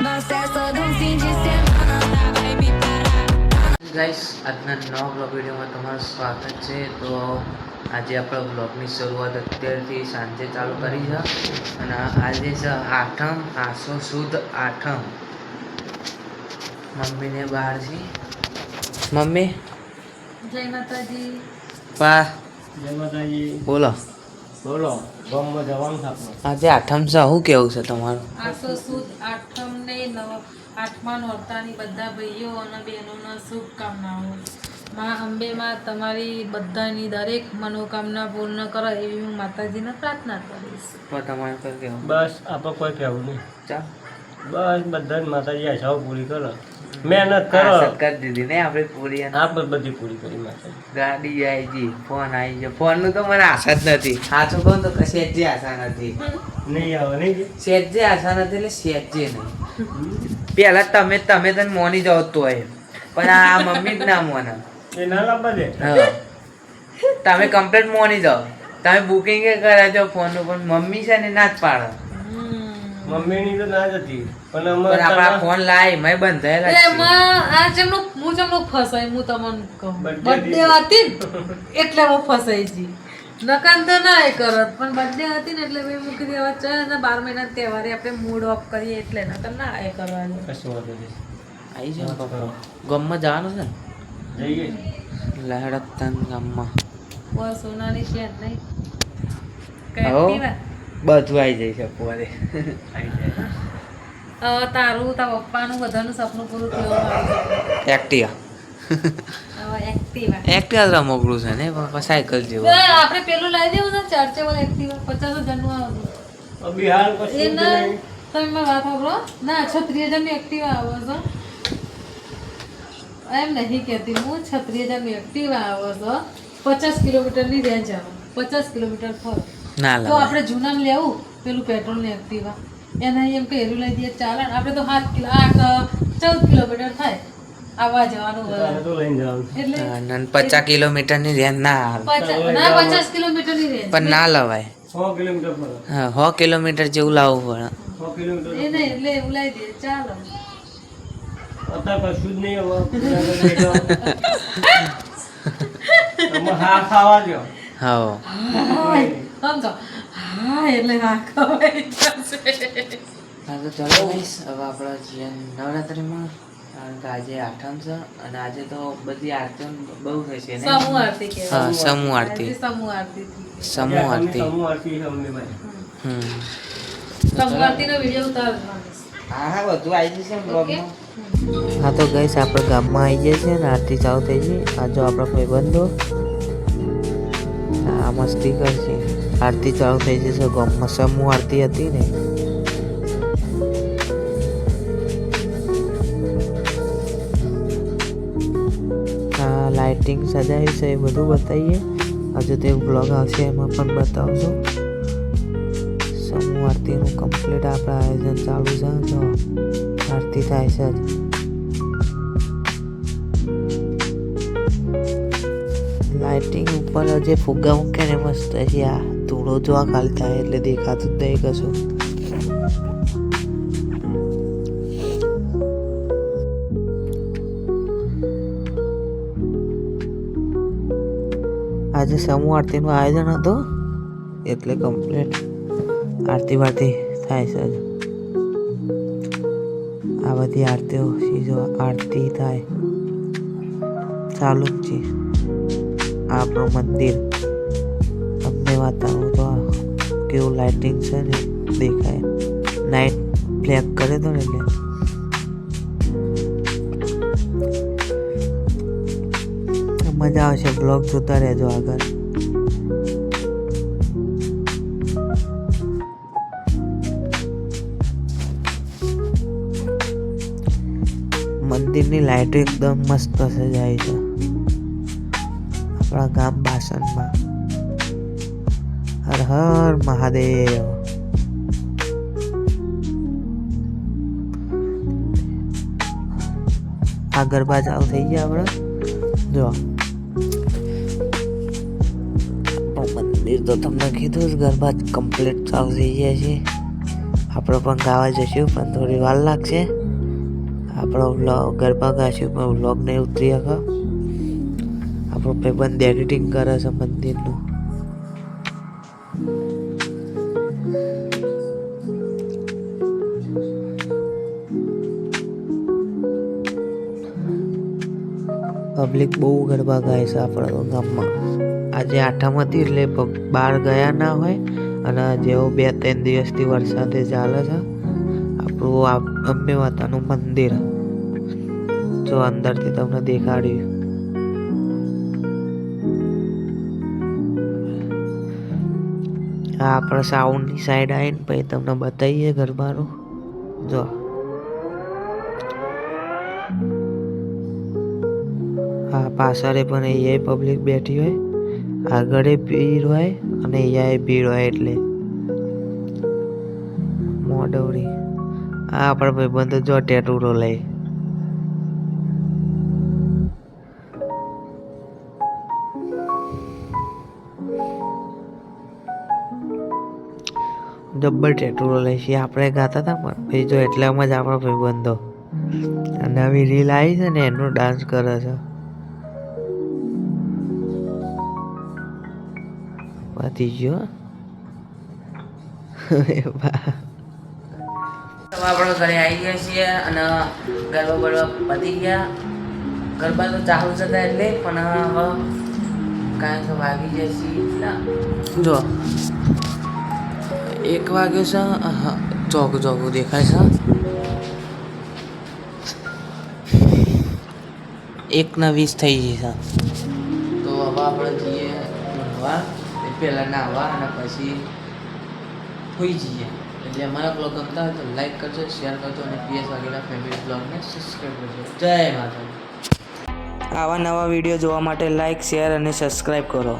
Nós festa de um fim de semana, tá? Vai me parar. Guys આજના નવા blog વિડીયોમાં તમારું સ્વાગત છે. તો આજે આપણે બ્લોગની શરૂઆત અત્યારથી સાંજે ચાલુ કરી છે અને આજે છે આઠમ આસો સુદ આઠમ. મમ્મીને બહાર છે. મમ્મી? જય માતાજી. પા જય માતાજી. બોલો. બોલો. આજે આઠમ છે. શું કેવું છે તમારું? આસો સુદ આઠમ ને નવ આઠમા નોરતાની બધા ભાઈઓ અને બહેનોના શુભકામનાઓ. માં અંબે માં તમારી બધાની દરેક મનોકામના પૂર્ણ કરો એવી હું માતાજીને પ્રાર્થના કરીશ. પણ તમારે કઈ કેવું? બસ આપણે કોઈ કહેવું નહીં. ચાલ બસ બધા માતાજી આશાઓ પૂરી કરો. મહેનત કરો. કરી દીધી ને આપણે પૂરી આપણે બધી પૂરી કરી માતાજી. ગાડી આવી ગઈ ફોન આવી ગયો. ફોનનું તો મને આશા જ નથી. સાચું કહું તો સહેજે આશા નથી. નહીં આવે નહીં? સહેજે આશા નથી એટલે સહેજે નહીં. પેલા તમે તમે તને મોની જાઓ એ પણ આ મમ્મી જ ના મોને. એ ના લાંબા દે તમે કમ્પ્લેટ મોની જાઓ. તમે બુકિંગ છો ફોનનું પણ મમ્મી છે ને ના જ પાડે. મમ્મીની તો ના જ હતી પણ પણ આપણા ફોન લાવી મેં બંધાયેલા જ છે. એમાં આ જેમનું હું જેમનું ફસાઈ હું તમને કહું. બર્થડે હતી. એટલે હું ફસાઈ જી. નકાન તો ના એ કરત પણ બર્થડે હતી ને એટલે મેં મૂકી દેવા ચાલ ને બાર મહિના તહેવારે આપણે મૂડ ઓફ કરીએ એટલે નકર ના એ કરવાનું. કશું વાંધો નહીં. આવી જાઓ પપ્પા. જવાનું છે ને? જઈ ગઈ ગામમાં. બસ સોનાની છે જ નહીં. કઈ? બધું આવી જાય છે પોરે. તારું તારા પપ્પાનું બધાનું સપનું પૂરું થયું એક્ટિવા એક્ટિવા એક્ટિવા મોકલું છે ને સાયકલ જેવું. આપણે પેલું લાવી દેવું છે ચાર્જેબલ એક્ટિવા પચાસ હજારનું આવે હવે બિહાર જ ના નહીં. તમે વાત સાંભળો. ના છત્રીસ હજારની એક્ટિવા આવે છે. એમ નહીં કહેતી હું છત્રીસ હજારની એક્ટિવા આવો છે. પચાસ કિલોમીટરની રેન્જ આવે. પચાસ કિલોમીટર ફર ના તો આપણે જૂના લેવું પેલું પેટ્રોલની એક્ટિવા. એના એમ કે એરું લઈ દઈએ ચાલે આપણે તો સાત કિલો આઠ ચૌદ કિલોમીટર થાય. આવવા જવાનું તારે હોય. તો લઈને જવાનું એટલે પચાસ કિલોમીટરની રેન્જ ના આવે ના પચાસ રેન્જ પણ ના લવાય. સો કિલોમીટર સો કિલોમીટર જેવું લાવવું પડે. એ નહીં એટલે એવું લઈ દઈએ ચાલો. કશું જ નહીં હા ખાવા સમજો હા એટલે જશે. હા તો ચાલો guys, હવે આપણા છીએ નવરાત્રિમાં કારણ કે આજે આઠમ છે અને આજે તો બધી આરતીઓ બહુ થશે ને સમૂહ આરતી કહેવાય. હા સમૂહ આરતી સમૂહ આરતી થઈ. સમૂહ આરતી સમૂહ આરતી છે અમને ભાઈ હમ સમૂહ આરતીનો વીડિયો ઉતારવાનો હા હા બધું આવી જશે ઓકે? હા તો ગઈસ આપણે ગામમાં આવી જાય છે ને આરતી ચાલુ થઈ ગઈ આ જો આપણા ભાઈબંધો આ મસ્તી કરશે. આરતી ચાલુ થઈ જશે. ગામમાં સમૂહ આરતી હતી ને. આ લાઇટિંગ સજાવી છે, એ બધું બતાવીએ. હજુ તે બ્લોગ આવશે, એમાં પણ બતાવશું સમૂહ આરતીનું કમ્પ્લીટ આપણા આયોજન ચાલુ છે. આરતી થાય છે લાઇટિંગ ઉપર જે ફુગ્ગા મૂકે ને મસ્ત છે આ ધૂળો જોવા થાય એટલે દેખાતું જ નહીં કશું. આજે સમૂહ આરતીનું આયોજન હતું, એટલે કમ્પ્લીટ આરતી બારતી થાય છે આ બધી આરતીઓ સીધો આરતી થાય. ચાલુ જ છે. આપણું મંદિર. અમને વાતાવરણ તો કેવું લાઇટિંગ છે ને, દેખાય. નાઇટ ફ્લેક કરે તો ને એટલે. મજા આવશે બ્લોગ જોતા રહેજો આગળ. મંદિરની લાઇટો એકદમ મસ્ત સજાય છે. આપણા ગામ બાસણમાં. હર હર મહાદેવ. આ ગરબા ચાલુ થઈ ગયા આપણે જો. મંદિર તો તમને કીધું જ, ગરબા કમ્પ્લીટ ચાલુ થઈ ગયા છે. આપણે પણ ગાવા જઈશું, પણ થોડી વાર લાગશે. આપણો ગરબા ગાશું, પણ વ્લોગ નહીં ઉતરી શકો. આપણો ભાઈબંધ એડિટિંગ કરે છે મંદિરનું. પબ્લિક બહુ ગરબા ગાય છે આપણા ગામમાં. આજે આઠમ એટલે બહાર ગયા ના હોય અને જેવો બે ત્રણ દિવસથી વરસાદે ચાલે છે. આપણું આ અંબે માતાનું મંદિર. જો અંદરથી તમને દેખાડ્યું. આ આપણે સાઉન્ડની સાઈડ આવીને પછી તમને બતાવીએ ગરબાનું. જો. હા પાછળ પણ અહીંયા પબ્લિક બેઠી હોય. આગળ ભીડ હોય અને અહીંયા ભીડ હોય એટલે. મોડવડી આ આપણા ભાઈબંધો જો ટેટુરો લઈ જબ્બર ટેટુરો લઈ છીએ આપણે ગાતા હતા પણ પછી જો એટલામાં જ આપણા ભાઈબંધો. અને આવી રીલ આવી છે ને એનો ડાન્સ કરે છે. પતી ગયો. આપણે ઘરે આવી ગયા છીએ અને ગરબા બરબા પતી ગયા. ગરબા તો ચાલુ જ હતા એટલે પણ હવે કાંઈ તો વાગી છીએ જો એક વાગ્યો છે ચોક ચોક દેખાય છે એકના વીસ થઈ જશે તો હવે આપણે જઈએ ભણવા પહેલાં નાહવા અને પછી હોઈ જઈએ એટલે અમારા બ્લોગ ગમતા હોય તો લાઈક કરજો શેર કરજો અને પીએસ વાગેલા ફેમિલી બ્લોગને સબસ્ક્રાઈબ કરજો જય માતા આવા નવા વીડિયો જોવા માટે લાઈક શેર અને સબસ્ક્રાઈબ કરો